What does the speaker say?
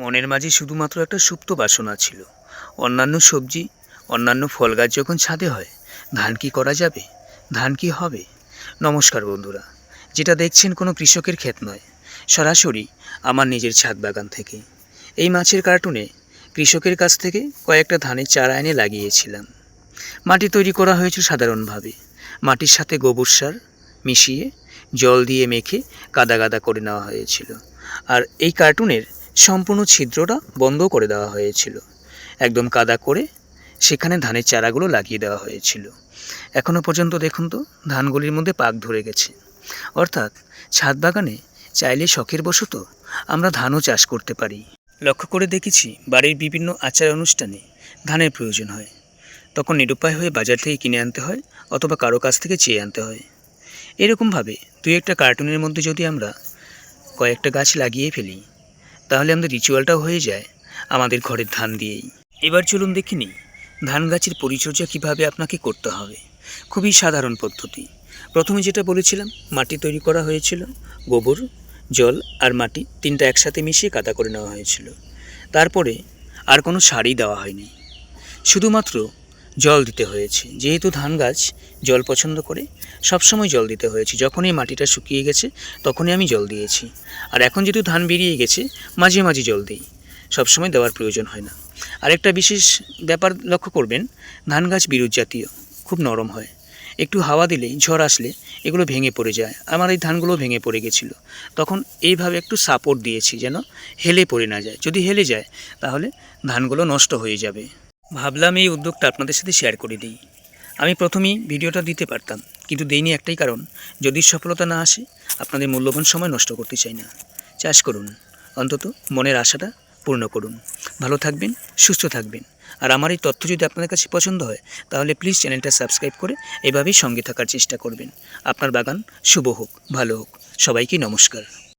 মনের মাঝে শুধুমাত্র একটা সুপ্ত বাসনা ছিল। অন্যান্য সবজি, অন্যান্য ফল গাছ যখন ছাদে হয়, ধান কি করা যাবে? ধান কি হবে? নমস্কার বন্ধুরা, যেটা দেখছেন কোনো কৃষকের ক্ষেত নয়, সরাসরি আমার নিজের ছাদ বাগান থেকে। এই মাছের কার্টুনে কৃষকের কাছ থেকে কয়েকটা ধানের চারা এনে লাগিয়েছিলাম। মাটি তৈরি করা হয়েছিল সাধারণভাবে। মাটির সাথে গোবর সার মিশিয়ে জল দিয়ে মেখে কাদা কাদা করে নেওয়া হয়েছিল। আর এই কার্টুনের সম্পূর্ণ ছিদ্রটা বন্ধ করে দেওয়া হয়েছিল। একদম কাদা করে সেখানে ধানের চারাগুলো লাগিয়ে দেওয়া হয়েছিল। এখনও পর্যন্ত দেখুন তো, ধানগুলির মধ্যে পাক ধরে গেছে। অর্থাৎ ছাদ বাগানে চাইলে শখের বশত আমরা ধানও চাষ করতে পারি। লক্ষ্য করে দেখেছি, বাড়ির বিভিন্ন আচার অনুষ্ঠানে ধানের প্রয়োজন হয়। তখন নিরুপায় হয়ে বাজার থেকে কিনে আনতে হয় অথবা কারও কাছ থেকে চেয়ে আনতে হয়। এরকমভাবে দুই একটা কার্টুনের মধ্যে যদি আমরা কয়েকটা গাছ লাগিয়ে ফেলি তাহলে আমাদের রিচুয়ালটাও হয়ে যায়, আমাদের ঘরের ধান দিয়েই। এবার চলুন দেখে নিই, ধান গাছের পরিচর্যা কীভাবে আপনাকে করতে হবে। খুবই সাধারণ পদ্ধতি। প্রথমে যেটা বলেছিলাম, মাটি তৈরি করা হয়েছিল, গোবর, জল আর মাটি তিনটা একসাথে মিশিয়ে কাদা করে নেওয়া হয়েছিল। তারপরে আর কোনো সারই দেওয়া হয়নি। শুধুমাত্র জল দিতে হয়েছে। যেহেতু ধান গাছ জল পছন্দ করে, সবসময় জল দিতে হয়েছে। যখনই মাটিটা শুকিয়ে গেছে, তখনই আমি জল দিয়েছি। আর এখন যেহেতু ধান বেরিয়ে গেছে, মাঝে মাঝে জল দিই। সবসময় দেওয়ার প্রয়োজন হয় না। আরেকটা বিশেষ ব্যাপার লক্ষ্য করবেন, ধান গাছ বিরুৎ জাতীয়, খুব নরম হয়। একটু হাওয়া দিলেই ঝড় আসলে এগুলো ভেঙে পড়ে যায়। আমার এই ধানগুলো ভেঙে পড়ে গেছিল। তখন এইভাবে একটু সাপোর্ট দিয়েছি যেন হেলে পড়ে না যায়। যদি হেলে যায়, তাহলে ধানগুলো নষ্ট হয়ে যাবে। ভাবলাম এই উদ্যোগটা আপনাদের সাথে শেয়ার করে দিই। আমি প্রথমেই ভিডিওটা দিতে পারতাম, কিন্তু দেইনি একটাই কারণ, যদি সফলতা না আসে, আপনাদের মূল্যবান সময় নষ্ট করতে চাই না। চাষ করুন, অন্তত মনের আশাটা পূর্ণ করুন। ভালো থাকবেন, সুস্থ থাকবেন। আর আমার এই তথ্য যদি আপনাদের কাছে পছন্দ হয়, তাহলে প্লিজ চ্যানেলটা সাবস্ক্রাইব করে এভাবেই সঙ্গে থাকার চেষ্টা করবেন। আপনার বাগান শুভ হোক, ভালো হোক। সবাইকে নমস্কার।